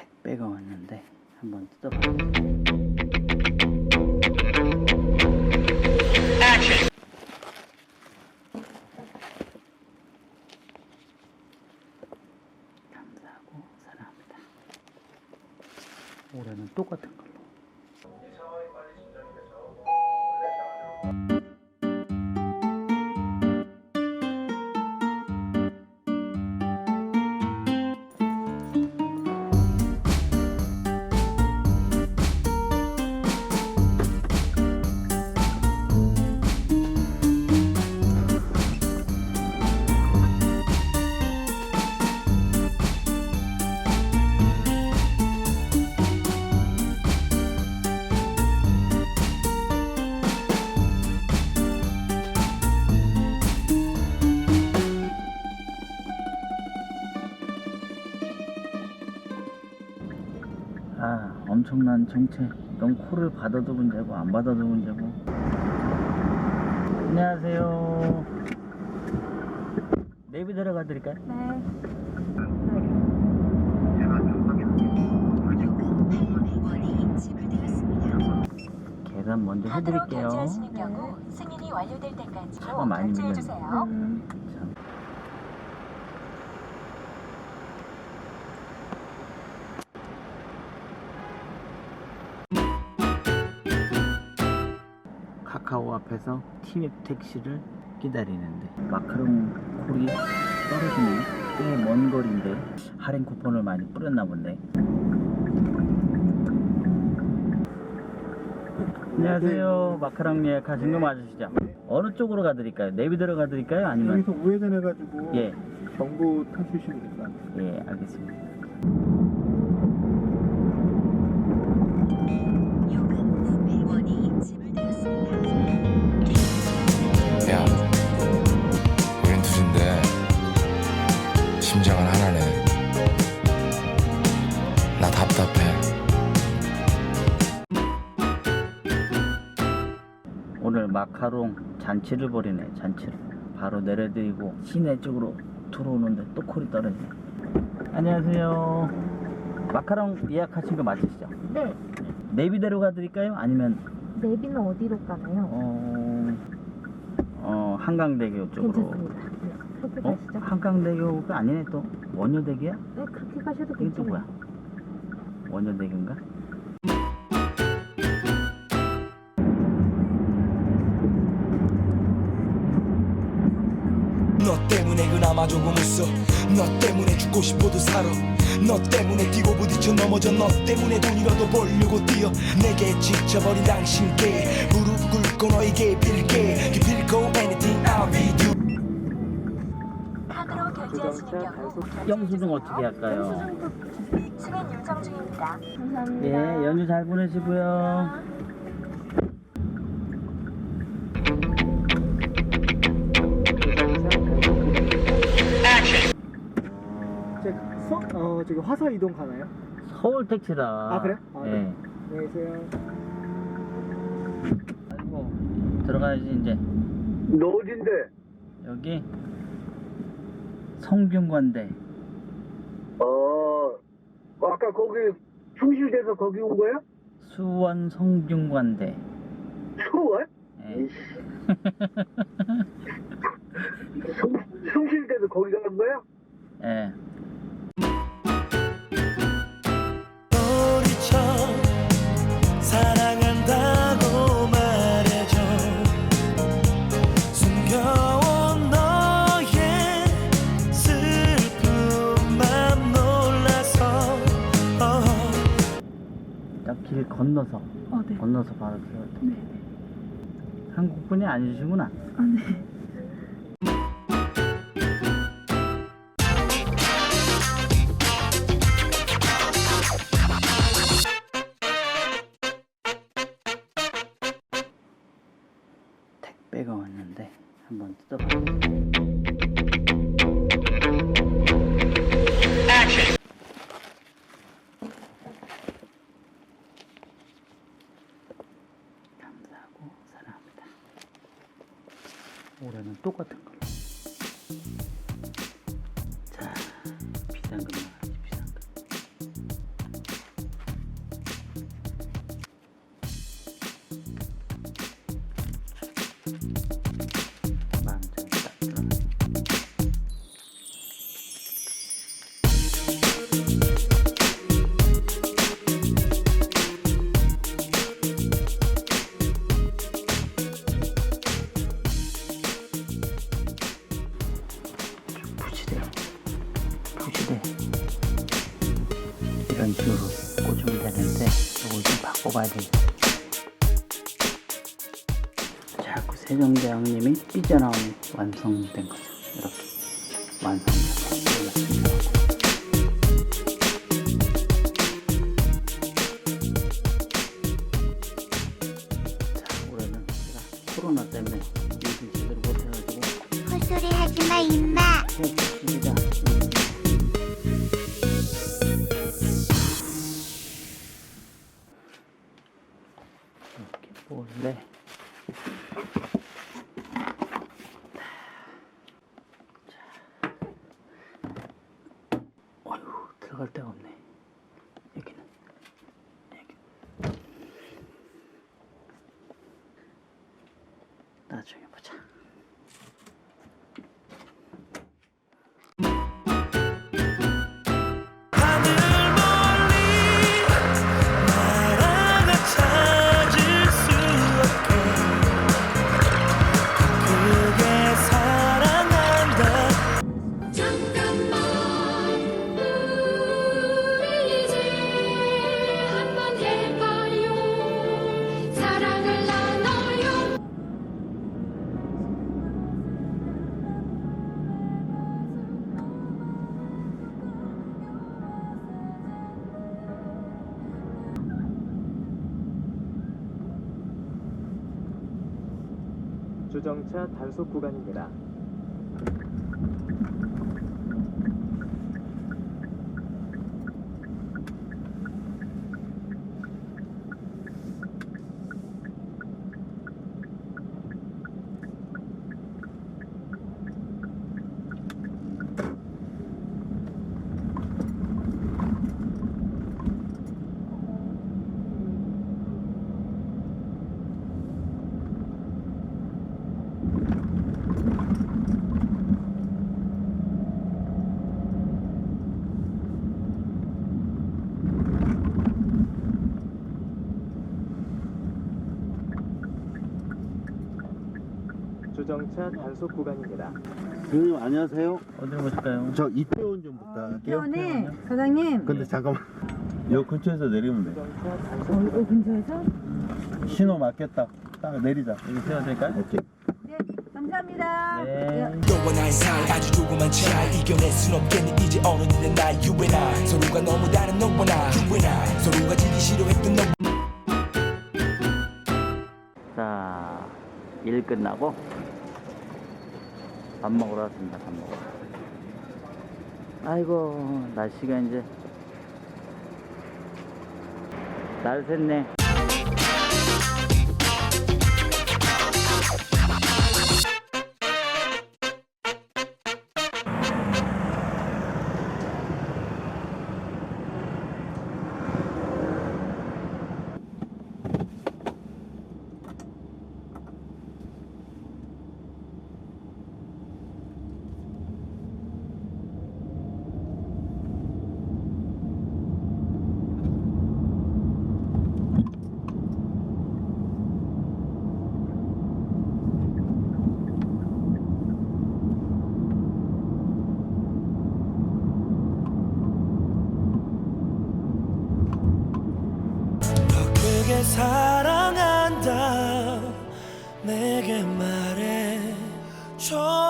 택배가 왔는데 한번 뜯어볼게요. 감사하고 사랑합니다. 올해는 똑같은 걸 엄청난 정체 넌 코를 받아도 문제고 안 받아도 문제고 안녕하세요 내비 들어가 드릴까요? 네. 계산 먼저 해드릴게요 결제하시는 경우 승인이 완료될 때까지 차가 많이 밀렸네. 주세요. 음, 참. 카카오 앞에서 티맵 택시를 기다리는데 마카롱 콜이 떨어지네 꽤 먼 거리인데 할인 쿠폰을 많이 뿌렸나 본데 안녕하세요 마카롱 예약하신 거 맞으시죠? 어느 쪽으로 가드릴까요? 내비 들어가 드릴까요? 아니면 여기서 우회전 해가지고 예, 정보 타주시면 될것 같아요. 예, 알겠습니다. 카롱 잔치를 벌이네, 잔치를. 바로 내려드리고 시내 쪽으로 들어오는데 또 콜이 떨어지네. 안녕하세요. 마카롱 예약하신 거 맞으시죠? 네. 내비대로 가드릴까요? 아니면, 내비는 어디로 가나요? 어, 어, 한강대교 쪽으로. 괜찮습니다. 네. 그렇게 어? 가시죠. 한강대교가 아니네, 또. 원효대교야? 네, 그렇게 가셔도 이게 또 괜찮아요. 뭐야? 원효대교인가? 그나마 조금 웃어 너 때문에 죽고 싶어도 살아 너 때문에 뛰고 부딪혀 넘어져 너 때문에 돈이라도 벌려고 뛰어 내게 지쳐버린 당신께 무릎 꿇고 너에게 빌게 기필코 anything I'll be you 카드로 결제하시는 경우 영수증 어떻게 할까요? 승인 요청 중입니다. 감사합니다. 예, 연휴 잘 보내시고요. 어, 저기 화서 이동 가나요? 서울 택시다. 아, 그래? 아, 예. 네. 안녕히 계세요. 아이고, 들어가야지, 이제. 너 어딘데? 여기, 성균관대. 어, 아까 거기 충실돼서 거기 온 거야? 수원 성균관대. 수원? 예. 충, 건너서, 어, 네. 건너서 바로 들어가. 네. 한국 분이 아니시구나. 아, 네. 택배가 왔는데, 한번 뜯어볼 올해는 똑같은 걸로. 바꿔봐야 되죠. 자꾸 세종대왕님이 삐져나오니 완성된 거죠. 이렇게 거. 자, 올해는 제가 코로나 때문에 일을 제대로 못해가지고 헛소리 하지 마, 임마. 해 줍 주정차 단속 구간입니다. 주정차 단속 구간입니다. 선생님 안녕하세요. 어디로 보실까요? 저 이태원 좀 부탁할게요. 네, 사장님. 근데 잠깐만. 요 근처에서 내리면 돼. 단속 어, 어, 근처에서? 신호 맞겠다. 딱 내리자. 여기 세워도 될까요? 오케이. 네, 감사합니다. 네. 너와 나의 사이 아주 조그만 차이 이겨낼 순 없겠니 이제 어른이 된 나의 you and I 서로가 너무 다른 너와 나 you and I 서로가 지기 싫어했던 너 자, 일 끝나고 밥 먹으러 왔습니다. 밥 먹으러. 아이고, 날씨가 이제 날 샜네. 내게 말해 줘